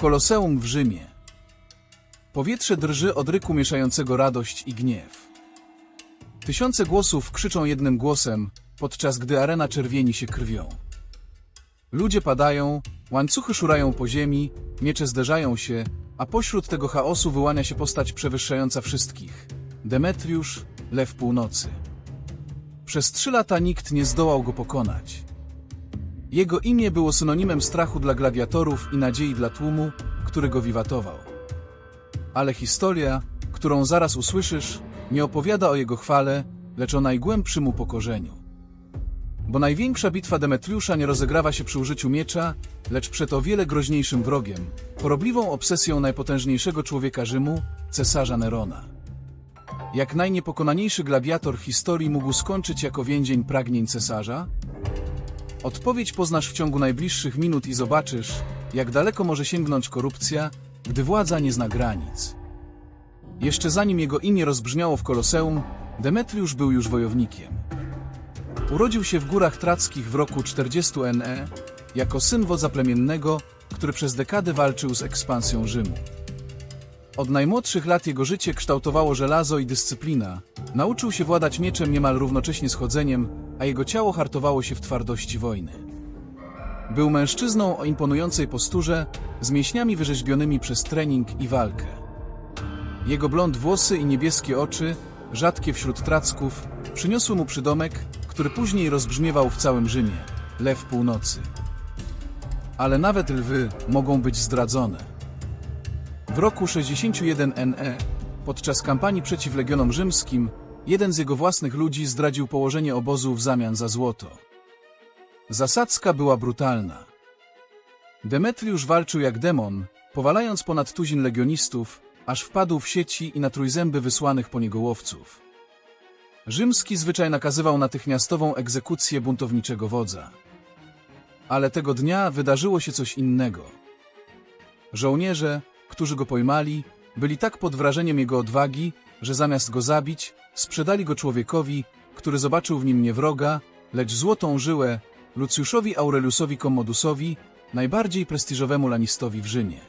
Koloseum w Rzymie. Powietrze drży od ryku mieszającego radość i gniew. Tysiące głosów krzyczą jednym głosem, podczas gdy arena czerwieni się krwią. Ludzie padają, łańcuchy szurają po ziemi, miecze zderzają się, a pośród tego chaosu wyłania się postać przewyższająca wszystkich. Demetriusz, lew północy. Przez trzy lata nikt nie zdołał go pokonać. Jego imię było synonimem strachu dla gladiatorów i nadziei dla tłumu, który go wiwatował. Ale historia, którą zaraz usłyszysz, nie opowiada o jego chwale, lecz o najgłębszym upokorzeniu. Bo największa bitwa Demetriusza nie rozegrawa się przy użyciu miecza, lecz przed o wiele groźniejszym wrogiem, chorobliwą obsesją najpotężniejszego człowieka Rzymu, cesarza Nerona. Jak najniepokonaniejszy gladiator historii mógł skończyć jako więzień pragnień cesarza? Odpowiedź poznasz w ciągu najbliższych minut i zobaczysz, jak daleko może sięgnąć korupcja, gdy władza nie zna granic. Jeszcze zanim jego imię rozbrzmiało w Koloseum, Demetriusz był już wojownikiem. Urodził się w górach trackich w roku 40 NE jako syn wodza plemiennego, który przez dekadę walczył z ekspansją Rzymu. Od najmłodszych lat jego życie kształtowało żelazo i dyscyplina. Nauczył się władać mieczem niemal równocześnie z chodzeniem, a jego ciało hartowało się w twardości wojny. Był mężczyzną o imponującej posturze, z mięśniami wyrzeźbionymi przez trening i walkę. Jego blond włosy i niebieskie oczy, rzadkie wśród tracków, przyniosły mu przydomek, który później rozbrzmiewał w całym Rzymie – Lew Północy. Ale nawet lwy mogą być zdradzone. W roku 61 NE, podczas kampanii przeciw legionom rzymskim, jeden z jego własnych ludzi zdradził położenie obozu w zamian za złoto. Zasadzka była brutalna. Demetriusz walczył jak demon, powalając ponad tuzin legionistów, aż wpadł w sieci i na trójzęby wysłanych po niego łowców. Rzymski zwyczaj nakazywał natychmiastową egzekucję buntowniczego wodza. Ale tego dnia wydarzyło się coś innego. Żołnierze, którzy go pojmali, byli tak pod wrażeniem jego odwagi, że zamiast go zabić, sprzedali go człowiekowi, który zobaczył w nim nie wroga, lecz złotą żyłę, Lucjuszowi Aureliusowi Commodusowi, najbardziej prestiżowemu Lannistowi w Rzymie.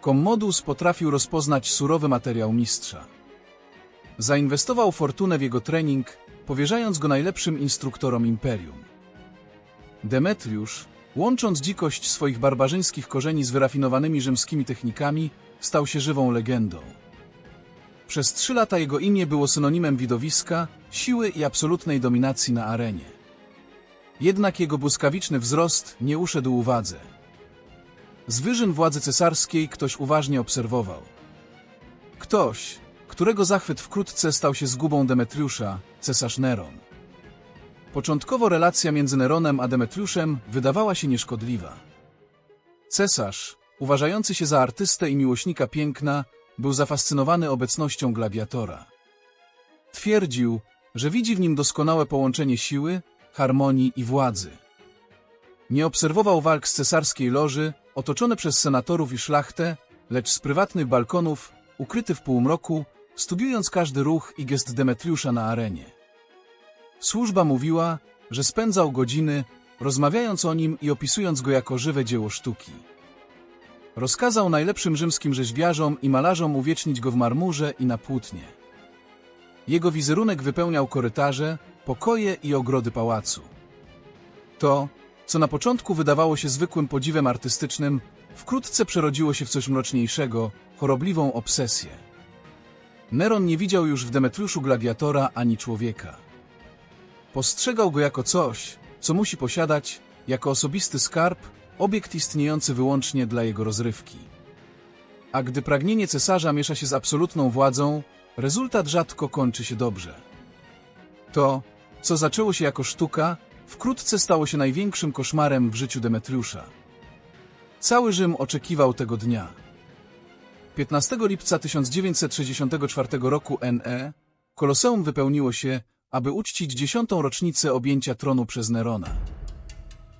Commodus potrafił rozpoznać surowy materiał mistrza. Zainwestował fortunę w jego trening, powierzając go najlepszym instruktorom imperium. Demetriusz, łącząc dzikość swoich barbarzyńskich korzeni z wyrafinowanymi rzymskimi technikami, stał się żywą legendą. Przez trzy lata jego imię było synonimem widowiska, siły i absolutnej dominacji na arenie. Jednak jego błyskawiczny wzrost nie uszedł uwadze. Z wyżyn władzy cesarskiej ktoś uważnie obserwował. Ktoś, którego zachwyt wkrótce stał się zgubą Demetriusza, cesarz Neron. Początkowo relacja między Neronem a Demetriuszem wydawała się nieszkodliwa. Cesarz, uważający się za artystę i miłośnika piękna, był zafascynowany obecnością gladiatora. Twierdził, że widzi w nim doskonałe połączenie siły, harmonii i władzy. Nie obserwował walk z cesarskiej loży, otoczony przez senatorów i szlachtę, lecz z prywatnych balkonów, ukryty w półmroku, studiując każdy ruch i gest Demetriusza na arenie. Służba mówiła, że spędzał godziny, rozmawiając o nim i opisując go jako żywe dzieło sztuki. Rozkazał najlepszym rzymskim rzeźbiarzom i malarzom uwiecznić go w marmurze i na płótnie. Jego wizerunek wypełniał korytarze, pokoje i ogrody pałacu. To, co na początku wydawało się zwykłym podziwem artystycznym, wkrótce przerodziło się w coś mroczniejszego, chorobliwą obsesję. Neron nie widział już w Demetriuszu gladiatora ani człowieka. Postrzegał go jako coś, co musi posiadać, jako osobisty skarb, obiekt istniejący wyłącznie dla jego rozrywki. A gdy pragnienie cesarza miesza się z absolutną władzą, rezultat rzadko kończy się dobrze. To, co zaczęło się jako sztuka, wkrótce stało się największym koszmarem w życiu Demetriusza. Cały Rzym oczekiwał tego dnia. 15 lipca 1964 roku NE Koloseum wypełniło się, aby uczcić dziesiątą rocznicę objęcia tronu przez Nerona.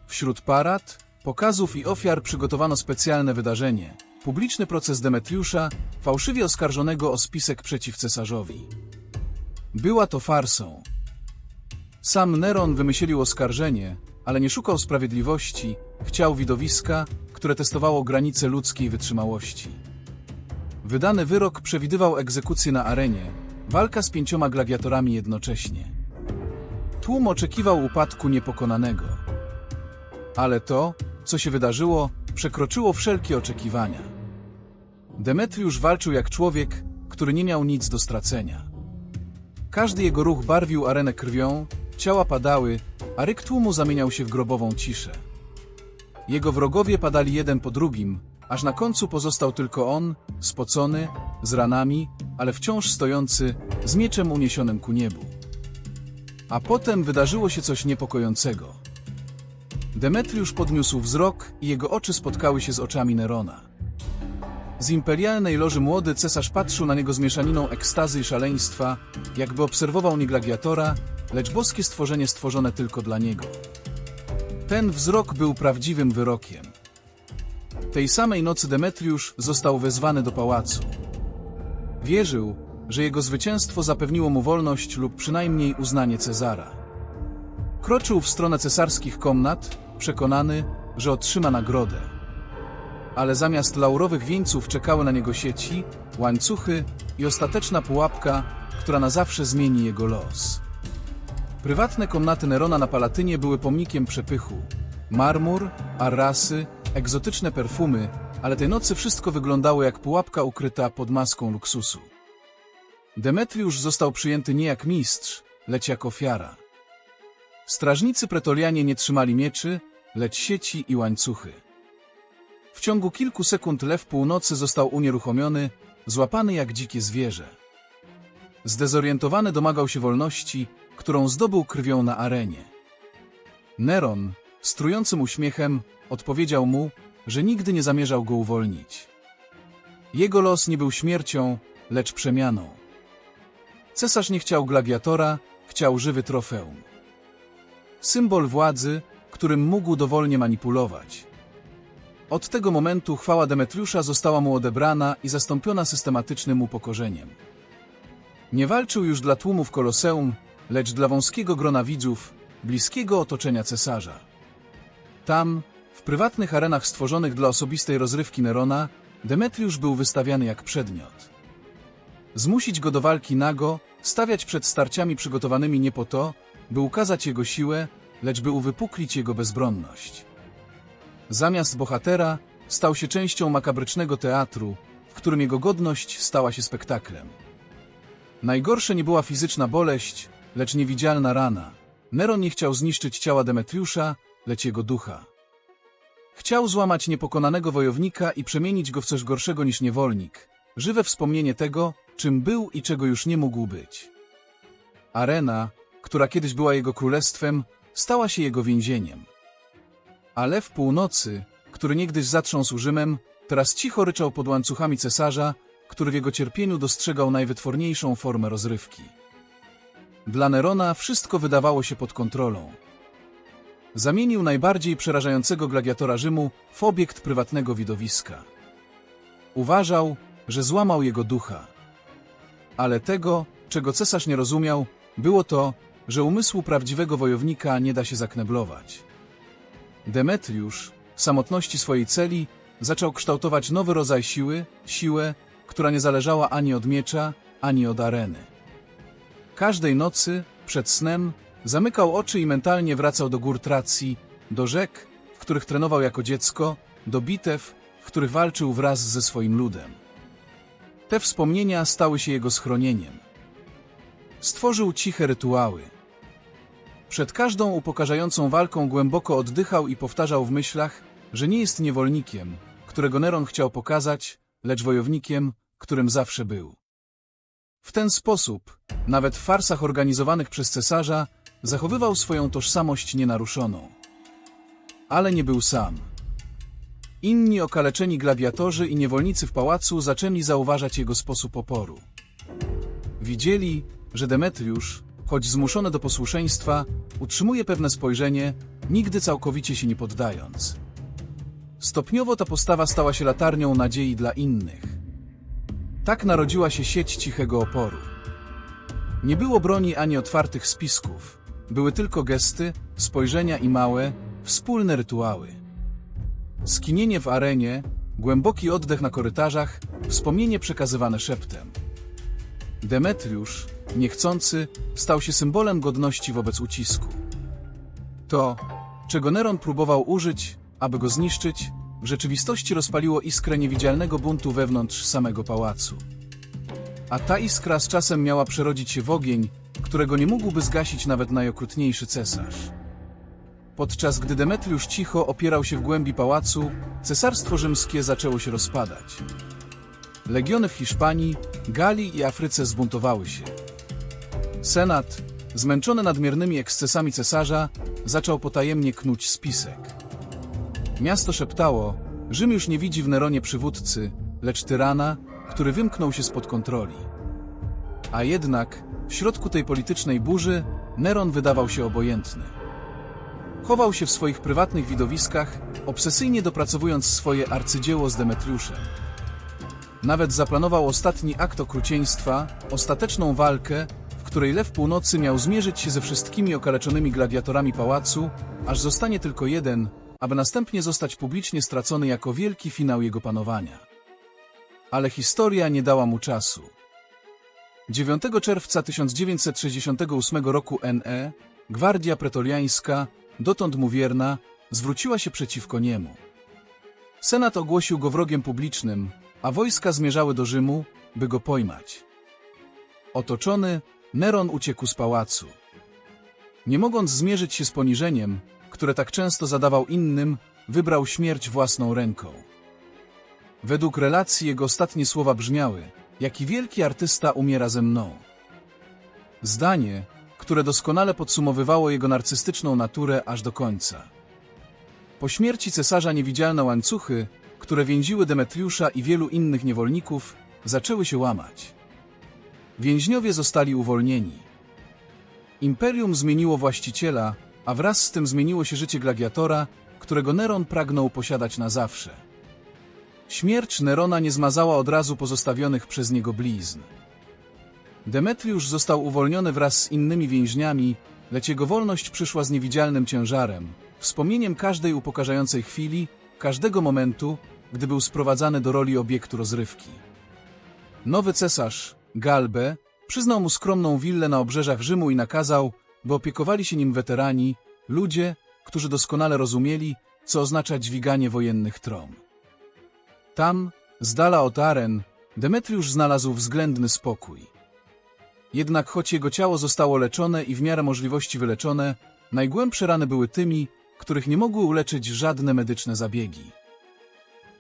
Wśród parad, pokazów i ofiar przygotowano specjalne wydarzenie – publiczny proces Demetriusza, fałszywie oskarżonego o spisek przeciw cesarzowi. Była to farsą. Sam Neron wymyślił oskarżenie, ale nie szukał sprawiedliwości, chciał widowiska, które testowało granice ludzkiej wytrzymałości. Wydany wyrok przewidywał egzekucję na arenie, walka z pięcioma gladiatorami jednocześnie. Tłum oczekiwał upadku niepokonanego. Ale to, co się wydarzyło, przekroczyło wszelkie oczekiwania. Demetriusz walczył jak człowiek, który nie miał nic do stracenia. Każdy jego ruch barwił arenę krwią, ciała padały, a ryk tłumu zamieniał się w grobową ciszę. Jego wrogowie padali jeden po drugim, aż na końcu pozostał tylko on, spocony, z ranami, ale wciąż stojący, z mieczem uniesionym ku niebu. A potem wydarzyło się coś niepokojącego. Demetriusz podniósł wzrok i jego oczy spotkały się z oczami Nerona. Z imperialnej loży młody cesarz patrzył na niego z mieszaniną ekstazy i szaleństwa, jakby obserwował nie gladiatora, lecz boskie stworzenie stworzone tylko dla niego. Ten wzrok był prawdziwym wyrokiem. Tej samej nocy Demetriusz został wezwany do pałacu. Wierzył, że jego zwycięstwo zapewniło mu wolność lub przynajmniej uznanie Cezara. Kroczył w stronę cesarskich komnat, przekonany, że otrzyma nagrodę. Ale zamiast laurowych wieńców czekały na niego sieci, łańcuchy i ostateczna pułapka, która na zawsze zmieni jego los. Prywatne komnaty Nerona na Palatynie były pomnikiem przepychu. Marmur, arrasy, egzotyczne perfumy, ale tej nocy wszystko wyglądało jak pułapka ukryta pod maską luksusu. Demetriusz został przyjęty nie jak mistrz, lecz jak ofiara. Strażnicy pretorianie nie trzymali mieczy, lecz sieci i łańcuchy. W ciągu kilku sekund lew północy został unieruchomiony, złapany jak dzikie zwierzę. Zdezorientowany domagał się wolności, którą zdobył krwią na arenie. Neron, strującym uśmiechem, odpowiedział mu, że nigdy nie zamierzał go uwolnić. Jego los nie był śmiercią, lecz przemianą. Cesarz nie chciał gladiatora, chciał żywy trofeum. Symbol władzy, którym mógł dowolnie manipulować. Od tego momentu chwała Demetriusza została mu odebrana i zastąpiona systematycznym upokorzeniem. Nie walczył już dla tłumów koloseum, lecz dla wąskiego grona widzów, bliskiego otoczenia cesarza. Tam, w prywatnych arenach stworzonych dla osobistej rozrywki Nerona, Demetriusz był wystawiany jak przedmiot. Zmusić go do walki nago, stawiać przed starciami przygotowanymi nie po to, by ukazać jego siłę, lecz by uwypuklić jego bezbronność. Zamiast bohatera stał się częścią makabrycznego teatru, w którym jego godność stała się spektaklem. Najgorsze nie była fizyczna boleść, lecz niewidzialna rana. Neron nie chciał zniszczyć ciała Demetriusza, lecz jego ducha. Chciał złamać niepokonanego wojownika i przemienić go w coś gorszego niż niewolnik, żywe wspomnienie tego, czym był i czego już nie mógł być. Arena, która kiedyś była jego królestwem, stała się jego więzieniem. A lew północy, który niegdyś zatrząsł Rzymem, teraz cicho ryczał pod łańcuchami cesarza, który w jego cierpieniu dostrzegał najwytworniejszą formę rozrywki. Dla Nerona wszystko wydawało się pod kontrolą. Zamienił najbardziej przerażającego gladiatora Rzymu w obiekt prywatnego widowiska. Uważał, że złamał jego ducha. Ale tego, czego cesarz nie rozumiał, było to, że umysłu prawdziwego wojownika nie da się zakneblować. Demetriusz, w samotności swojej celi, zaczął kształtować nowy rodzaj siły, siłę, która nie zależała ani od miecza, ani od areny. Każdej nocy, przed snem, zamykał oczy i mentalnie wracał do gór Tracji, do rzek, w których trenował jako dziecko, do bitew, w których walczył wraz ze swoim ludem. Te wspomnienia stały się jego schronieniem. Stworzył ciche rytuały. Przed każdą upokarzającą walką głęboko oddychał i powtarzał w myślach, że nie jest niewolnikiem, którego Neron chciał pokazać, lecz wojownikiem, którym zawsze był. W ten sposób, nawet w farsach organizowanych przez cesarza, zachowywał swoją tożsamość nienaruszoną. Ale nie był sam. Inni okaleczeni gladiatorzy i niewolnicy w pałacu zaczęli zauważać jego sposób oporu. Widzieli, że Demetriusz, choć zmuszony do posłuszeństwa, utrzymuje pewne spojrzenie, nigdy całkowicie się nie poddając. Stopniowo ta postawa stała się latarnią nadziei dla innych. Tak narodziła się sieć cichego oporu. Nie było broni ani otwartych spisków. Były tylko gesty, spojrzenia i małe, wspólne rytuały. skinienie w arenie, głęboki oddech na korytarzach, wspomnienie przekazywane szeptem. Demetriusz, niechcący, stał się symbolem godności wobec ucisku. To, czego Neron próbował użyć, aby go zniszczyć, w rzeczywistości rozpaliło iskrę niewidzialnego buntu wewnątrz samego pałacu. A ta iskra z czasem miała przerodzić się w ogień, którego nie mógłby zgasić nawet najokrutniejszy cesarz. Podczas gdy Demetriusz cicho opierał się w głębi pałacu, cesarstwo rzymskie zaczęło się rozpadać. Legiony w Hiszpanii, Galii i Afryce zbuntowały się. Senat, zmęczony nadmiernymi ekscesami cesarza, zaczął potajemnie knuć spisek. Miasto szeptało, Rzym już nie widzi w Neronie przywódcy, lecz tyrana, który wymknął się spod kontroli. A jednak, w środku tej politycznej burzy, Neron wydawał się obojętny. Chował się w swoich prywatnych widowiskach, obsesyjnie dopracowując swoje arcydzieło z Demetriuszem. Nawet zaplanował ostatni akt okrucieństwa, ostateczną walkę, w której Lew Północy miał zmierzyć się ze wszystkimi okaleczonymi gladiatorami pałacu, aż zostanie tylko jeden, aby następnie zostać publicznie stracony jako wielki finał jego panowania. Ale historia nie dała mu czasu. 9 czerwca 1968 roku NE, Gwardia Pretoriańska, dotąd mu wierna, zwróciła się przeciwko niemu. Senat ogłosił go wrogiem publicznym, a wojska zmierzały do Rzymu, by go pojmać. Otoczony, Neron uciekł z pałacu. Nie mogąc zmierzyć się z poniżeniem, które tak często zadawał innym, wybrał śmierć własną ręką. Według relacji jego ostatnie słowa brzmiały: Jaki wielki artysta umiera ze mną. Zdanie, które doskonale podsumowywało jego narcystyczną naturę aż do końca. Po śmierci cesarza niewidzialne łańcuchy, które więziły Demetriusza i wielu innych niewolników, zaczęły się łamać. Więźniowie zostali uwolnieni. Imperium zmieniło właściciela, a wraz z tym zmieniło się życie gladiatora, którego Neron pragnął posiadać na zawsze. Śmierć Nerona nie zmazała od razu pozostawionych przez niego blizn. Demetriusz został uwolniony wraz z innymi więźniami, lecz jego wolność przyszła z niewidzialnym ciężarem, wspomnieniem każdej upokarzającej chwili, każdego momentu, gdy był sprowadzany do roli obiektu rozrywki. Nowy cesarz, Galbe, przyznał mu skromną willę na obrzeżach Rzymu i nakazał, by opiekowali się nim weterani, ludzie, którzy doskonale rozumieli, co oznacza dźwiganie wojennych tron. Tam, z dala od aren, Demetriusz znalazł względny spokój. Jednak choć jego ciało zostało leczone i w miarę możliwości wyleczone, najgłębsze rany były tymi, których nie mogły uleczyć żadne medyczne zabiegi.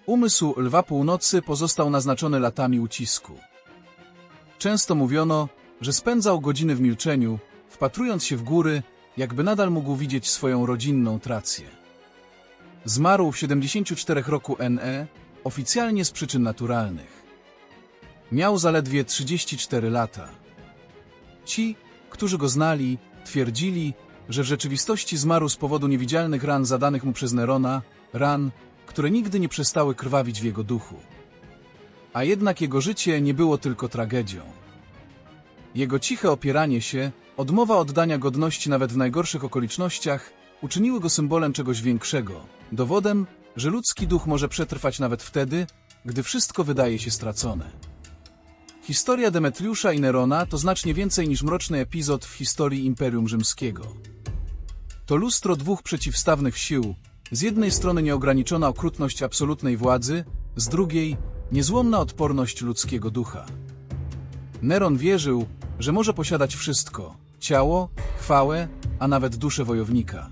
Umysł Lwa Północy pozostał naznaczony latami ucisku. Często mówiono, że spędzał godziny w milczeniu, wpatrując się w góry, jakby nadal mógł widzieć swoją rodzinną trację. Zmarł w 74 roku NE, oficjalnie z przyczyn naturalnych. Miał zaledwie 34 lata. Ci, którzy go znali, twierdzili, że w rzeczywistości zmarł z powodu niewidzialnych ran zadanych mu przez Nerona, ran, które nigdy nie przestały krwawić w jego duchu. A jednak jego życie nie było tylko tragedią. Jego ciche opieranie się, odmowa oddania godności nawet w najgorszych okolicznościach, uczyniły go symbolem czegoś większego, dowodem, że ludzki duch może przetrwać nawet wtedy, gdy wszystko wydaje się stracone. Historia Demetriusza i Nerona to znacznie więcej niż mroczny epizod w historii Imperium Rzymskiego. To lustro dwóch przeciwstawnych sił, z jednej strony nieograniczona okrutność absolutnej władzy, z drugiej niezłomna odporność ludzkiego ducha. Neron wierzył, że może posiadać wszystko ciało, chwałę, a nawet duszę wojownika.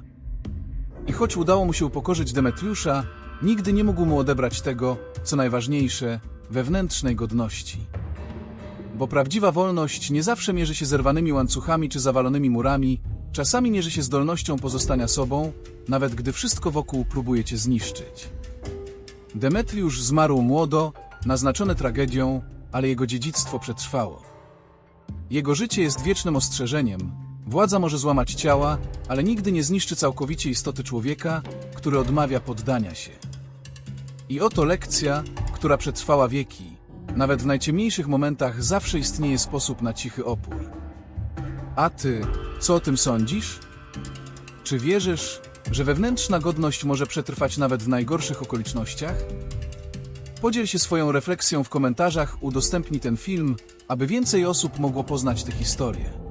I choć udało mu się upokorzyć Demetriusza, nigdy nie mógł mu odebrać tego, co najważniejsze, wewnętrznej godności. Bo prawdziwa wolność nie zawsze mierzy się zerwanymi łańcuchami czy zawalonymi murami, czasami mierzy się zdolnością pozostania sobą, nawet gdy wszystko wokół próbuje cię zniszczyć. Demetriusz zmarł młodo, naznaczony tragedią, ale jego dziedzictwo przetrwało. Jego życie jest wiecznym ostrzeżeniem. Władza może złamać ciała, ale nigdy nie zniszczy całkowicie istoty człowieka, który odmawia poddania się. I oto lekcja, która przetrwała wieki. Nawet w najciemniejszych momentach zawsze istnieje sposób na cichy opór. A ty, co o tym sądzisz? Czy wierzysz, Że wewnętrzna godność może przetrwać nawet w najgorszych okolicznościach? Podziel się swoją refleksją w komentarzach, udostępnij ten film, aby więcej osób mogło poznać tę historię.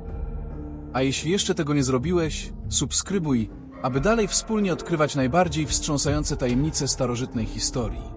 A jeśli jeszcze tego nie zrobiłeś, subskrybuj, aby dalej wspólnie odkrywać najbardziej wstrząsające tajemnice starożytnej historii.